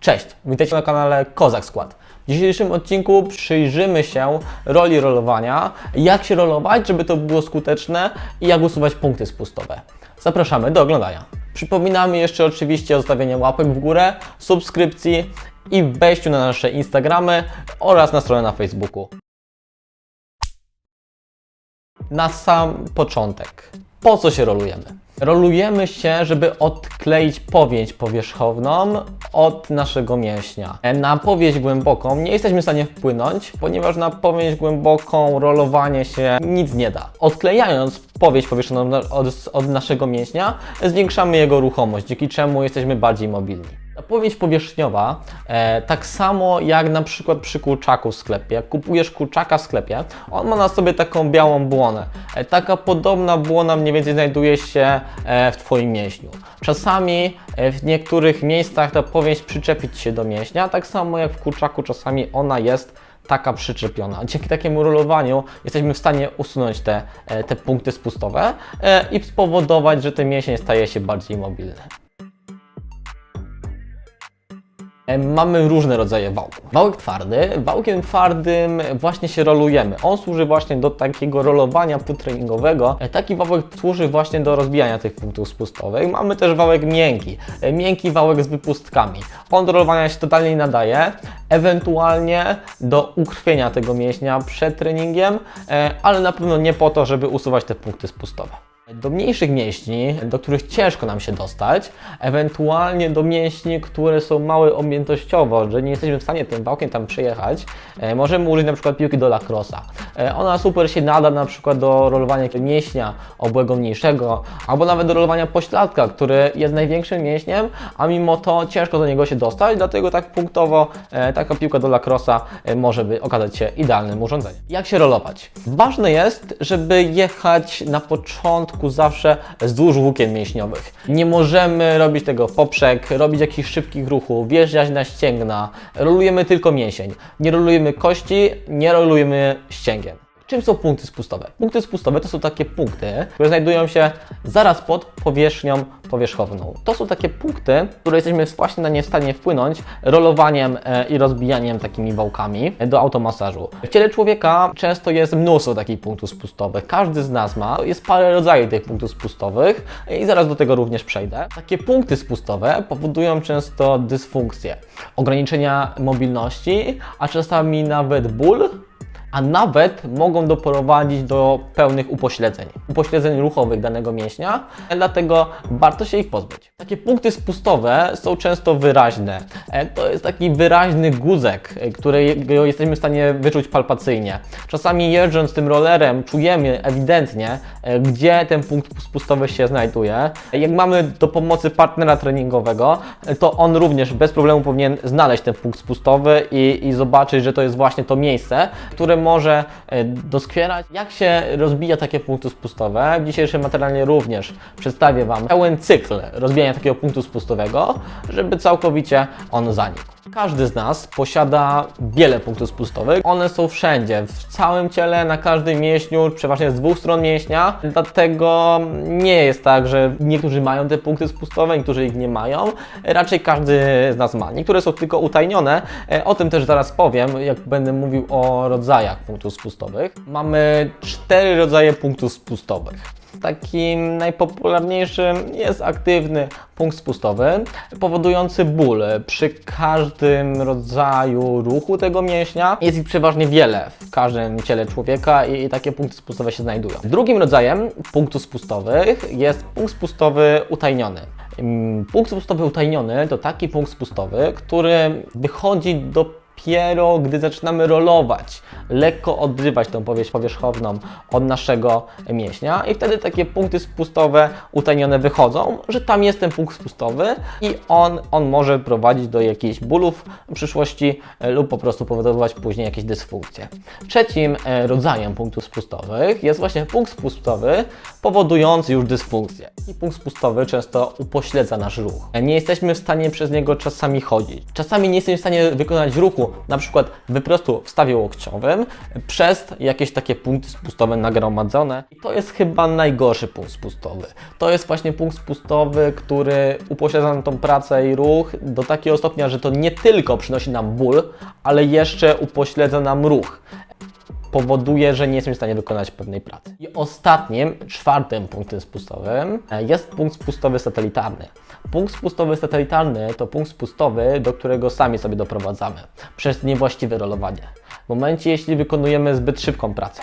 Cześć, witajcie na kanale Kozak Skład. W dzisiejszym odcinku przyjrzymy się roli rolowania, jak się rolować, żeby to było skuteczne i jak usuwać punkty spustowe. Zapraszamy do oglądania. Przypominamy jeszcze oczywiście o zostawieniu łapek w górę, subskrypcji i wejściu na nasze Instagramy oraz na stronę na Facebooku. Na sam początek. Po co się rolujemy? Rolujemy się, żeby odkleić powięź powierzchowną od naszego mięśnia. Na powięź głęboką nie jesteśmy w stanie wpłynąć, ponieważ na powięź głęboką rolowanie się nic nie da. Odklejając powięź powierzchowną od, od naszego mięśnia, zwiększamy jego ruchomość, dzięki czemu jesteśmy bardziej mobilni. Powięź powierzchniowa, e, tak samo jak na przykład przy kurczaku w sklepie. Jak kupujesz kurczaka w sklepie, on ma na sobie taką białą błonę. E, taka podobna błona mniej więcej znajduje się e, w Twoim mięśniu. Czasami e, w niektórych miejscach ta powięź przyczepić się do mięśnia, tak samo jak w kurczaku czasami ona jest taka przyczepiona. Dzięki takiemu rolowaniu jesteśmy w stanie usunąć te, e, te punkty spustowe e, i spowodować, że ten mięsień staje się bardziej mobilny. Mamy różne rodzaje wałków. Wałek twardy, wałkiem twardym właśnie się rolujemy. On służy właśnie do takiego rolowania treningowego. E, Taki wałek służy właśnie do rozbijania tych punktów spustowych. Mamy też wałek miękki, e, miękki wałek z wypustkami. On do rolowania się totalnie nie nadaje, ewentualnie do ukrwienia tego mięśnia przed treningiem, e, ale na pewno nie po to, żeby usuwać te punkty spustowe. Do mniejszych mięśni, do których ciężko nam się dostać, ewentualnie do mięśni, które są małe objętościowo, że nie jesteśmy w stanie tym wałkiem tam przejechać, e, możemy użyć na przykład piłki do lacrosa. E, ona super się nada na przykład do rolowania mięśnia obłego mniejszego, albo nawet do rolowania pośladka, który jest największym mięśniem, a mimo to ciężko do niego się dostać, dlatego tak punktowo e, taka piłka do lacrosa może by okazać się idealnym urządzeniem. Jak się rolować? Ważne jest, żeby jechać na początku zawsze wzdłuż włókien mięśniowych. Nie możemy robić tego poprzek, robić jakichś szybkich ruchów, wjeżdżać na ścięgna. Rolujemy tylko mięsień. Nie rolujemy kości, nie rolujemy ścięgien. Czym są punkty spustowe? Punkty spustowe to są takie punkty, które znajdują się zaraz pod powierzchnią powierzchowną. To są takie punkty, które jesteśmy właśnie na nie w stanie wpłynąć rolowaniem e, i rozbijaniem takimi wałkami do automasażu. W ciele człowieka często jest mnóstwo takich punktów spustowych. Każdy z nas ma. Jest parę rodzajów tych punktów spustowych i zaraz do tego również przejdę. Takie punkty spustowe powodują często dysfunkcje, ograniczenia mobilności, a czasami nawet ból a nawet mogą doprowadzić do pełnych upośledzeń, upośledzeń ruchowych danego mięśnia, dlatego warto się ich pozbyć. Takie punkty spustowe są często wyraźne. E, To jest taki wyraźny guzek, e, którego jesteśmy w stanie wyczuć palpacyjnie. Czasami jeżdżąc tym rollerem czujemy ewidentnie, e, gdzie ten punkt spustowy się znajduje. Jak mamy do pomocy partnera treningowego, to on również bez problemu powinien znaleźć ten punkt spustowy i, i zobaczyć, że to jest właśnie to miejsce, które może e, doskwierać. Jak się rozbija takie punkty spustowe? W dzisiejszym materiale również przedstawię Wam pełen cykl rozbijania takiego punktu spustowego, żeby całkowicie on zanikł. Każdy z nas posiada wiele punktów spustowych. One są wszędzie, w całym ciele, na każdym mięśniu, przeważnie z dwóch stron mięśnia. Dlatego nie jest tak, że niektórzy mają te punkty spustowe, niektórzy ich nie mają. Raczej każdy z nas ma. Niektóre są tylko utajnione. E, O tym też zaraz powiem, jak będę mówił o rodzajach punktów spustowych. Mamy cztery rodzaje punktów spustowych. Takim najpopularniejszym jest aktywny punkt spustowy, powodujący ból przy każdym rodzaju ruchu tego mięśnia. Jest ich przeważnie wiele w każdym ciele człowieka i, i takie punkty spustowe się znajdują. Drugim rodzajem punktów spustowych jest punkt spustowy utajniony. Punkt spustowy utajniony to taki punkt spustowy, który wychodzi do dopiero gdy zaczynamy rolować, lekko odrywać tą powierzchowną od naszego mięśnia i wtedy takie punkty spustowe utajnione wychodzą, że tam jest ten punkt spustowy i on, on może prowadzić do jakichś bólów w przyszłości e, lub po prostu powodować później jakieś dysfunkcje. Trzecim e, rodzajem punktów spustowych jest właśnie punkt spustowy powodujący już dysfunkcję. I punkt spustowy często upośledza nasz ruch. Nie jesteśmy w stanie przez niego czasami chodzić. Czasami nie jesteśmy w stanie wykonać ruchu, na przykład wyprostu w stawie łokciowym, przez jakieś takie punkty spustowe nagromadzone. I to jest chyba najgorszy punkt spustowy. To jest właśnie punkt spustowy, który upośledza nam tą pracę i ruch do takiego stopnia, że to nie tylko przynosi nam ból, ale jeszcze upośledza nam ruch powoduje, że nie jesteśmy w stanie wykonać pewnej pracy. I ostatnim, czwartym punktem spustowym e, jest punkt spustowy satelitarny. Punkt spustowy satelitarny to punkt spustowy, do którego sami sobie doprowadzamy przez niewłaściwe rolowanie. W momencie, jeśli wykonujemy zbyt szybką pracę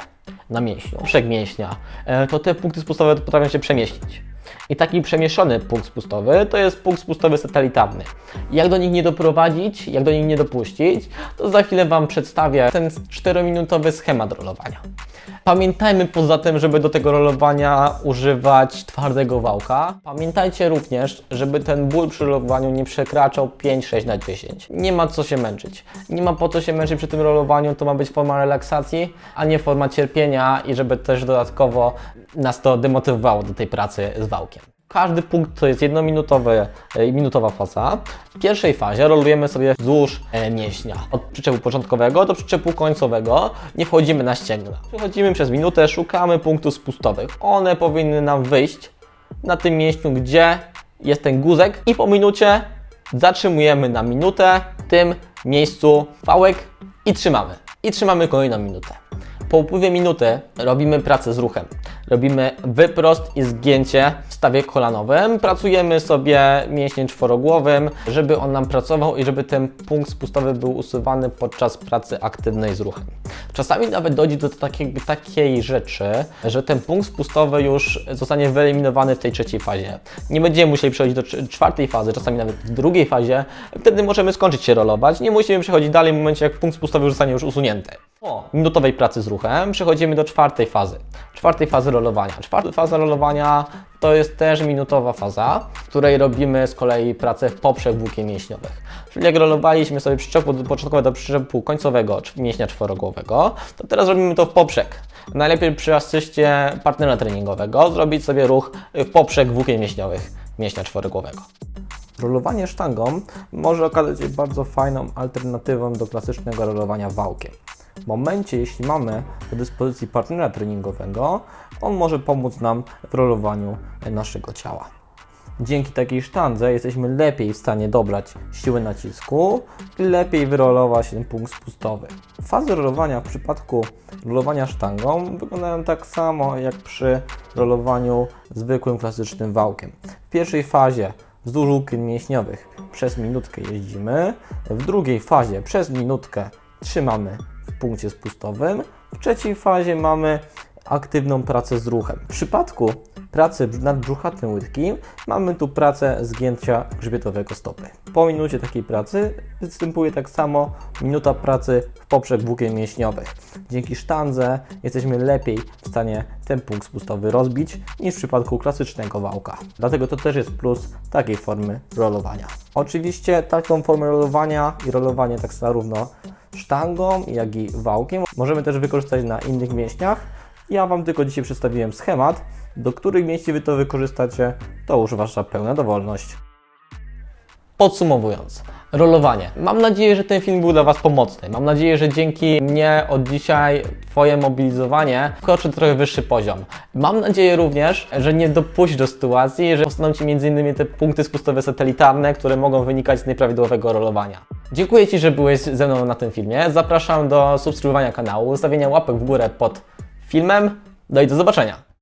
na mięśniu, przek mięśnia, e, to te punkty spustowe potrafią się przemieścić. I taki przemieszczony punkt spustowy to jest punkt spustowy satelitarny. Jak do nich nie doprowadzić, jak do nich nie dopuścić, to za chwilę Wam przedstawię ten 4-minutowy schemat rolowania. Pamiętajmy poza tym, żeby do tego rolowania używać twardego wałka. Pamiętajcie również, żeby ten ból przy rolowaniu nie przekraczał 5-6 na 10. Nie ma co się męczyć. Nie ma po co się męczyć przy tym rolowaniu, to ma być forma relaksacji, a nie forma cierpienia i żeby też dodatkowo nas to demotywowało do tej pracy z wałkiem. Każdy punkt to jest jednominutowy, e, minutowa faza. W pierwszej fazie rolujemy sobie wzdłuż e, mięśnia. Od przyczepu początkowego do przyczepu końcowego. Nie wchodzimy na ścięgna. Przechodzimy przez minutę, szukamy punktów spustowych. One powinny nam wyjść na tym mięśniu, gdzie jest ten guzek i po minucie zatrzymujemy na minutę w tym miejscu wałek i trzymamy. I trzymamy kolejną minutę. Po upływie minuty robimy pracę z ruchem. Robimy wyprost i zgięcie w stawie kolanowym. Pracujemy sobie mięśniem czworogłowym, żeby on nam pracował i żeby ten punkt spustowy był usuwany podczas pracy aktywnej z ruchem. Czasami nawet dojdzie do takiej, takiej rzeczy, że ten punkt spustowy już zostanie wyeliminowany w tej trzeciej fazie. Nie będziemy musieli przechodzić do cz- czwartej fazy, czasami nawet w drugiej fazie. Wtedy możemy skończyć się rolować. Nie musimy przechodzić dalej w momencie, jak punkt spustowy już zostanie już usunięty. Po minutowej pracy z ruchem przechodzimy do czwartej fazy. Czwartej fazy rolowania. Czwarta faza rolowania to jest też minutowa faza, w której robimy z kolei pracę poprzek włókien mięśniowych. Czyli jak rolowaliśmy sobie przyczepu początkowego do przyczepu końcowego mięśnia czworogłowego, to teraz robimy to w poprzek. Najlepiej przy asyście partnera treningowego zrobić sobie ruch poprzek włókien mięśniowych mięśnia czworogłowego. Rolowanie sztangą może okazać się bardzo fajną alternatywą do klasycznego rolowania wałkiem. W momencie, jeśli mamy do dyspozycji partnera treningowego, on może pomóc nam w rolowaniu naszego ciała. Dzięki takiej sztandze jesteśmy lepiej w stanie dobrać siły nacisku i lepiej wyrolować ten punkt spustowy. Fazy rolowania w przypadku rolowania sztangą wyglądają tak samo jak przy rolowaniu zwykłym klasycznym wałkiem. W pierwszej fazie wzdłuż łukien mięśniowych przez minutkę jeździmy, w drugiej fazie przez minutkę trzymamy w punkcie spustowym, w trzeciej fazie mamy aktywną pracę z ruchem. W przypadku pracy nad brzuchatym łydkiem mamy tu pracę zgięcia grzbietowego stopy. Po minucie takiej pracy występuje tak samo minuta pracy w poprzek włókien mięśniowych. Dzięki sztandze jesteśmy lepiej w stanie ten punkt spustowy rozbić niż w przypadku klasycznego wałka. Dlatego to też jest plus takiej formy rolowania. Oczywiście taką formę rolowania i rolowanie tak zarówno sztangą, jak i wałkiem możemy też wykorzystać na innych mięśniach. Ja Wam tylko dzisiaj przedstawiłem schemat, do których mięśni Wy to wykorzystacie, to już Wasza pełna dowolność. Podsumowując, rolowanie. Mam nadzieję, że ten film był dla Was pomocny. Mam nadzieję, że dzięki mnie od dzisiaj Twoje mobilizowanie wkroczy trochę wyższy poziom. Mam nadzieję również, że nie dopuścisz do sytuacji, że powstaną Ci m.in. te punkty spustowe satelitarne, które mogą wynikać z nieprawidłowego rolowania. Dziękuję Ci, że byłeś ze mną na tym filmie. Zapraszam do subskrybowania kanału, zostawienia łapek w górę pod filmem. No i do zobaczenia.